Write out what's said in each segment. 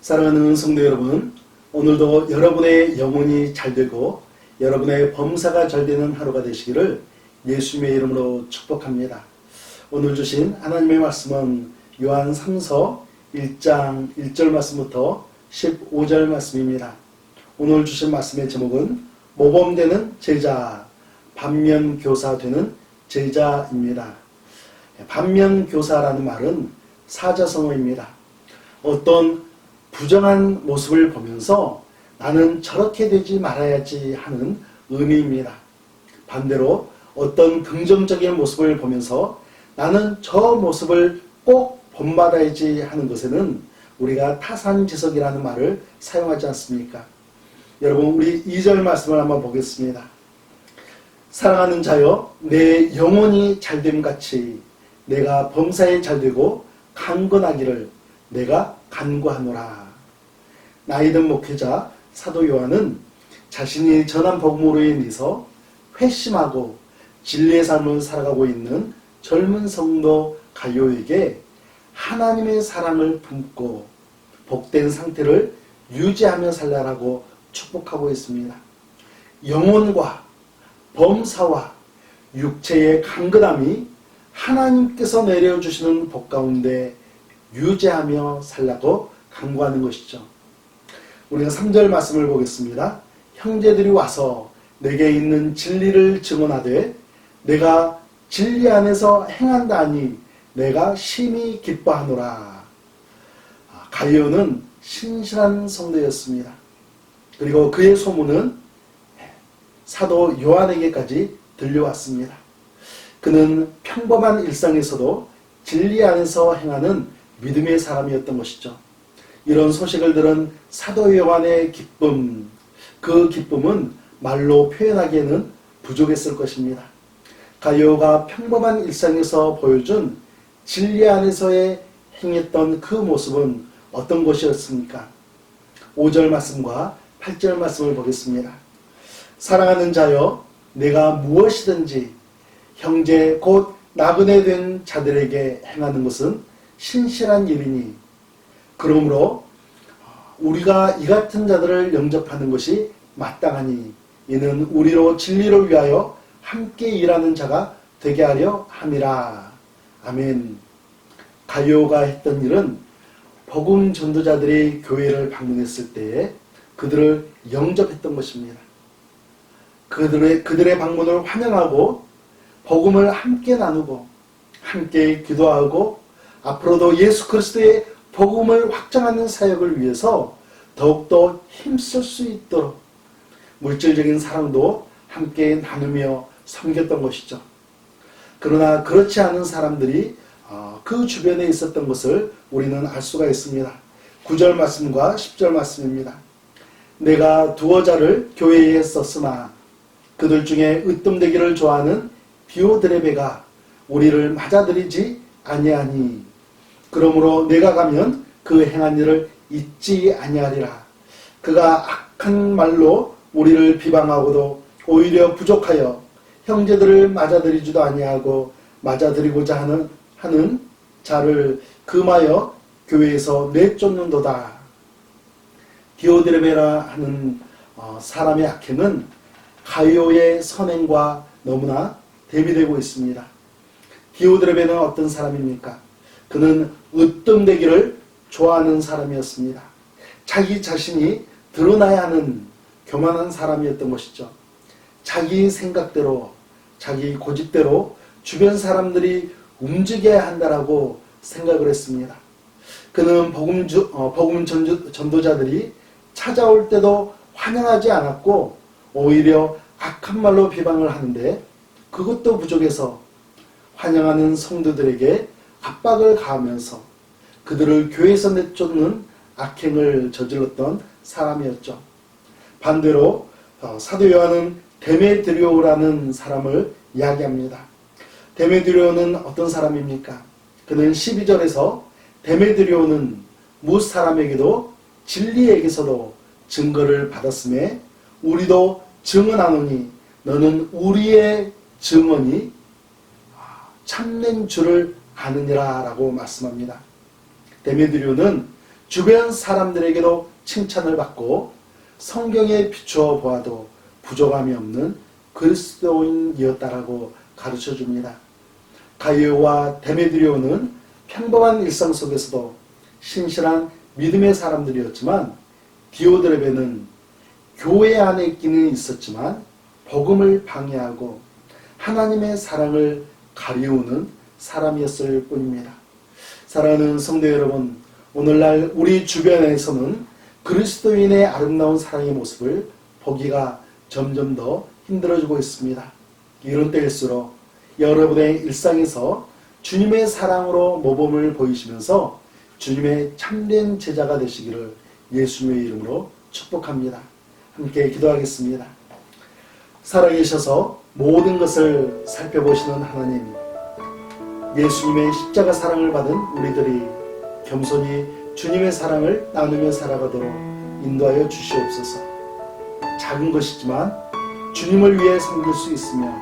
사랑하는 성도 여러분, 오늘도 여러분의 영혼이 잘 되고 여러분의 범사가 잘 되는 하루가 되시기를 예수님의 이름으로 축복합니다. 오늘 주신 하나님의 말씀은 요한 3서 1장 1절 말씀부터 15절 말씀입니다. 오늘 주신 말씀의 제목은 모범되는 제자, 반면 교사 되는 제자입니다. 반면 교사라는 말은 사자성어입니다. 어떤 부정한 모습을 보면서 나는 저렇게 되지 말아야지 하는 의미입니다. 반대로 어떤 긍정적인 모습을 보면서 나는 저 모습을 꼭 본받아야지 하는 것에는 우리가 타산지석이라는 말을 사용하지 않습니까? 여러분 우리 2절 말씀을 한번 보겠습니다. 사랑하는 자여 내 영혼이 잘됨 같이 내가 범사에 잘되고 강건하기를 내가 간구하노라. 나이든 목회자 사도 요한은 자신이 전한 복음으로 인해서 회심하고 진리의 삶을 살아가고 있는 젊은 성도 가요에게 하나님의 사랑을 품고 복된 상태를 유지하며 살라라고 축복하고 있습니다. 영혼과 범사와 육체의 강건함이 하나님께서 내려주시는 복 가운데 유지하며 살라고 강구하는 것이죠. 우리가 3절 말씀을 보겠습니다. 형제들이 와서 내게 있는 진리를 증언하되 내가 진리 안에서 행한다니 내가 심히 기뻐하노라. 아, 가이오는 신실한 성도였습니다. 그리고 그의 소문은 사도 요한에게까지 들려왔습니다. 그는 평범한 일상에서도 진리 안에서 행하는 믿음의 사람이었던 것이죠. 이런 소식을 들은 사도 요한의 기쁨, 그 기쁨은 말로 표현하기에는 부족했을 것입니다. 가요가 평범한 일상에서 보여준 진리 안에서의 행했던 그 모습은 어떤 것이었습니까? 5절 말씀과 8절 말씀을 보겠습니다. 사랑하는 자여, 내가 무엇이든지 형제 곧 나그네 된 자들에게 행하는 것은 신실한 일이니 그러므로 우리가 이 같은 자들을 영접하는 것이 마땅하니 이는 우리로 진리를 위하여 함께 일하는 자가 되게 하려 함이라. 아멘. 가요가 했던 일은 복음 전도자들이 교회를 방문했을 때에 그들을 영접했던 것입니다. 그들의 그들의 방문을 환영하고 복음을 함께 나누고 함께 기도하고 앞으로도 예수 그리스도의 복음을 확장하는 사역을 위해서 더욱더 힘쓸 수 있도록 물질적인 사랑도 함께 나누며 섬겼던 것이죠. 그러나 그렇지 않은 사람들이 어, 그 주변에 있었던 것을 우리는 알 수가 있습니다. 9절 말씀과 10절 말씀입니다. 내가 두어 자를 교회에 썼으나 그들 중에 으뜸되기를 좋아하는 디오드레베가 우리를 맞아들이지 아니하니 그러므로 내가 가면 그 행한 일을 잊지 아니하리라 그가 악한 말로 우리를 비방하고도 오히려 부족하여 형제들을 맞아들이지도 아니하고 맞아들이고자 하는 하는 자를 금하여 교회에서 내쫓는도다. 디오드레베라 하는 어, 사람의 악행은 가요의 선행과 너무나 대비되고 있습니다. 디오드레베는 어떤 사람입니까? 그는 으뜸되기를 좋아하는 사람이었습니다. 자기 자신이 드러나야 하는 교만한 사람이었던 것이죠. 자기 생각대로, 자기 고집대로 주변 사람들이 움직여야 한다라고 생각을 했습니다. 그는 복음, 주, 어, 복음 전주, 전도자들이 찾아올 때도 환영하지 않았고 오히려 악한 말로 비방을 하는데 그것도 부족해서 환영하는 성도들에게 압박을 가하면서 그들을 교회에서 내쫓는 악행을 저질렀던 사람이었죠. 반대로 어, 사도 요한은 데메드리오라는 사람을 이야기합니다. 데메드리오는 어떤 사람입니까? 그는 12절에서 데메드리오는 무 사람에게도 진리에게서도 증거를 받았음에 우리도 증언하노니 너는 우리의 증언이 참된 줄을 아느니라 라고 말씀합니다. 데메드리오는 주변 사람들에게도 칭찬을 받고 성경에 비추어 보아도 부족함이 없는 그리스도인이었다라고 가르쳐 줍니다. 가이오와 데메드리오는 평범한 일상 속에서도 신실한 믿음의 사람들이었지만 디오드레베는 교회 안에 있기는 있었지만 복음을 방해하고 하나님의 사랑을 가리우는 사람이었을 뿐입니다. 사랑하는 성도 여러분, 오늘날 우리 주변에서는 그리스도인의 아름다운 사랑의 모습을 보기가 점점 더 힘들어지고 있습니다. 이런 때일수록 여러분의 일상에서 주님의 사랑으로 모범을 보이시면서 주님의 참된 제자가 되시기를 예수님의 이름으로 축복합니다. 함께 기도하겠습니다. 살아계셔서 모든 것을 살펴보시는 하나님, 예수님의 십자가 사랑을 받은 우리들이 겸손히 주님의 사랑을 나누며 살아가도록 인도하여 주시옵소서. 작은 것이지만 주님을 위해 섬길 수 있으며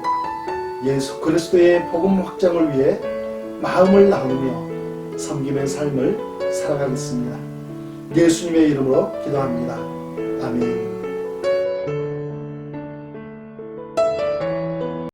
예수 그리스도의 복음 확장을 위해 마음을 나누며 섬김의 삶을 살아가겠습니다. 예수님의 이름으로 기도합니다. 아멘.